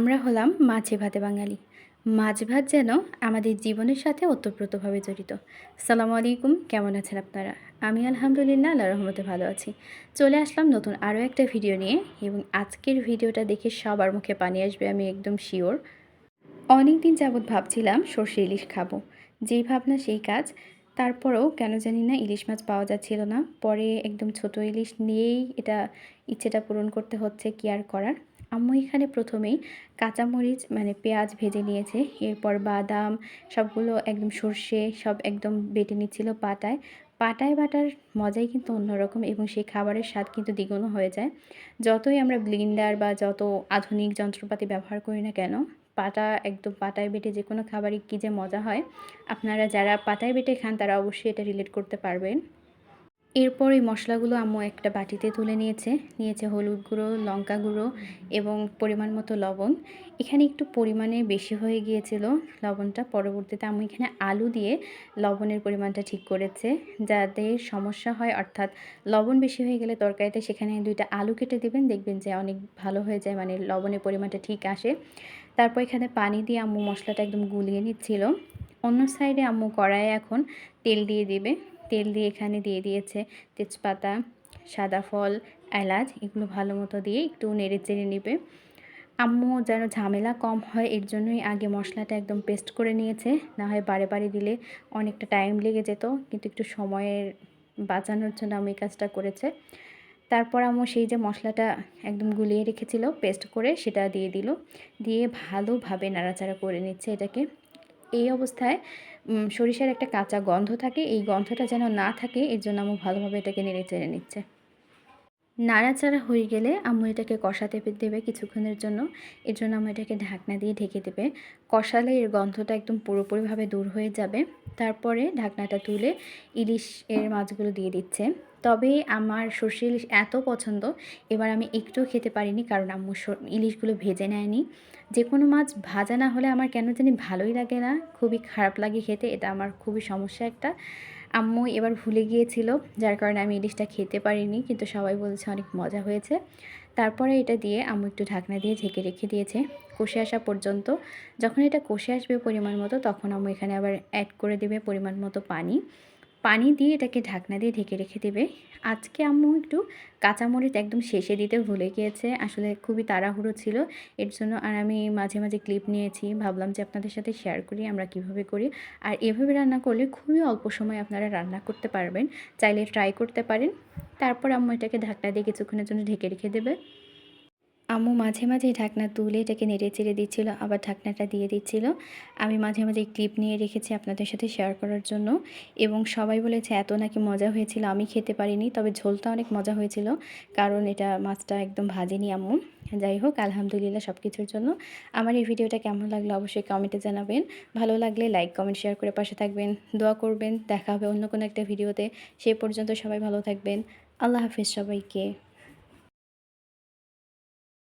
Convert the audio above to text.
আমরা হলাম মাছে ভাতে বাঙালি। মাছ ভাত যেন আমাদের জীবনের সাথে ওতপ্রোতভাবে জড়িত। সালামু আলাইকুম, কেমন আছেন আপনারা? আমি আলহামদুলিল্লাহ আল্লাহ রহমতে ভালো আছি। চলে আসলাম নতুন আরও একটা ভিডিও নিয়ে এবং আজকের ভিডিওটা দেখে সবার মুখে পানি আসবে, আমি একদম শিওর। অনেক দিন যাবৎ ভাবছিলাম সর্ষে ইলিশ খাব। যেই ভাবনা, সেই কাজ। তারপরেও কেন জানি না ইলিশ মাছ পাওয়া যাচ্ছিল না। পরে একদম ছোট ইলিশ নিয়েই এটা ইচ্ছেটা পূরণ করতে হচ্ছে, কি আর করার? আম্মু এখানে প্রথমেই কাঁচামরিচ মানে পেঁয়াজ ভেজে নিয়েছে। এরপর বাদাম, সবগুলো একদম সর্ষে, সব একদম বেটে নিচ্ছিল পাটায়। পাটায় বাটার মজাই কিন্তু অন্যরকম এবং সেই খাবারের স্বাদ কিন্তু দ্বিগুণ হয়ে যায়। যতই আমরা ব্লিন্ডার বা যত আধুনিক যন্ত্রপাতি ব্যবহার করি না কেন, পাটা একদম পাটায় বেটে যে কোনো খাবারই কী যে মজা হয়, আপনারা যারা পাটায় বেটে খান তারা অবশ্যই এটা রিলেট করতে পারবেন। এরপর এই মশলাগুলো আম্মু একটা বাটিতে তুলে নিয়েছে। নিয়েছে হলুদ গুঁড়ো, লঙ্কা গুঁড়ো এবং পরিমাণ মতো লবণ। এখানে একটু পরিমাণে বেশি হয়ে গিয়েছিল লবণটা। পরবর্তীতে আম্মু এখানে আলু দিয়ে লবণের পরিমাণটা ঠিক করেছে। যাতে সমস্যা হয়, অর্থাৎ লবণ বেশি হয়ে গেলে তরকারিতে সেখানে দুইটা আলু কেটে দেবেন। দেখবেন যে অনেক ভালো হয়ে যায় মানে লবণের পরিমাণটা ঠিক আসে। তারপর এখানে পানি দিয়ে আম্মু মশলাটা একদম গুলিয়ে নিচ্ছিল। অন্য সাইডে আম্মু কড়াইয়ে এখন তেল দিয়ে দিবে। তেল দিয়ে এখানে দিয়ে দিয়েছে তেজপাতা, সাদা ফল, এলাচ, এগুলো ভালো মতো দিয়ে একটু নেড়ে চেড়ে নেবে। আম্মু যেন ঝামেলা কম হয়, এর জন্যই আগে মশলাটা একদম পেস্ট করে নিয়েছে। না হয় বারে বারে দিলে অনেকটা টাইম লেগে যেত, কিন্তু একটু সময়ের বাঁচানোর জন্য আমি কাজটা করেছে। তারপর আম্মু সেই যে মশলাটা একদম গুলিয়ে রেখেছিল, পেস্ট করে সেটা দিয়ে দিল। দিয়ে ভালোভাবে নাড়াচাড়া করে নিচ্ছে এটাকে। এই অবস্থায় সরিষার একটা কাঁচা গন্ধ থাকে, এই গন্ধটা যেন না থাকে, এর জন্য আম্মু ভালোভাবে এটাকে নেড়ে চেড়ে নিচ্ছে। নাড়াচাড়া হয়ে গেলে আম্মু এটাকে কষাতে দেবে কিছুক্ষণের জন্য। এর জন্য আম্মু এটাকে ঢাকনা দিয়ে ঢেকে দেবে। কষালে এর গন্ধটা একদম পুরোপুরিভাবে দূর হয়ে যাবে। তারপরে ঢাকনাটা তুলে ইলিশ এর মাছগুলো দিয়ে দিচ্ছে। তবে আমার সর্ষে ইলিশ এত পছন্দ, এবার আমি একটুও খেতে পারিনি কারণ আম্মু ইলিশগুলো ভেজে নেয়নি। যে কোনো মাছ ভাজা না হলে আমার কেন জানি ভালোই লাগে না, খুবই খারাপ লাগে খেতে, এটা আমার খুবই সমস্যা একটা। আম্মু এবার ভুলে গিয়েছিল, যার কারণে আমি ইলিশটা খেতে পারিনি, কিন্তু সবাই বলছে অনেক মজা হয়েছে। তারপরে এটা দিয়ে আম্মু একটু ঢাকনা দিয়ে ঢেকে রেখে দিয়েছে। কষে আসা পর্যন্ত, যখন এটা কষে আসবে পরিমাণ মতো, তখন আম্মু এখানে আবার অ্যাড করে দেবে পরিমাণ মতো পানি। পানি দিয়ে এটাকে ঢাকনা দিয়ে ঢেকে রেখে দেবে। আজকে আম্মু একটু কাঁচামরিচ একদম শেষে দিতে ভুলে গিয়েছে। আসলে খুবই তাড়াহুড়ো ছিল। এর জন্য আর আমি মাঝে মাঝে ক্লিপ নিয়েছি। ভাবলাম যে আপনাদের সাথে শেয়ার করি, আমরা কীভাবে করি। আর এভাবে রান্না করলে খুবই অল্প সময় আপনারা রান্না করতে পারবেন। চাইলে ট্রাই করতে পারেন। তারপর আম্মু এটাকে ঢাকনা দিয়ে কিছুক্ষণের জন্য ঢেকে রেখে দেবে। আম্মু মাঝে মাঝে ঢাকনা তুলে এটাকে নেড়ে চেড়ে দিচ্ছিল, আবার ঢাকনাটা দিয়ে দিচ্ছিল। আমি মাঝে মাঝে ক্লিপ নিয়ে রেখেছি আপনাদের সাথে শেয়ার করার জন্য। এবং সবাই বলেছে, এত নাকি মজা হয়েছিল, আমি খেতে পারিনি। তবে ঝোলটা অনেক মজা হয়েছিল, কারণ এটা মাছটা একদম ভাজেনি আম্মু। যাই হোক, আলহামদুলিল্লাহ সব কিছুর জন্য। আমার এই ভিডিওটা কেমন লাগল অবশ্যই কমেন্টে জানাবেন। ভালো লাগলে লাইক কমেন্ট শেয়ার করে পাশে থাকবেন। দোয়া করবেন, দেখা হবে অন্য কোনো একটা ভিডিওতে। সেই পর্যন্ত সবাই ভালো থাকবেন। আল্লাহ হাফিজ সবাইকে।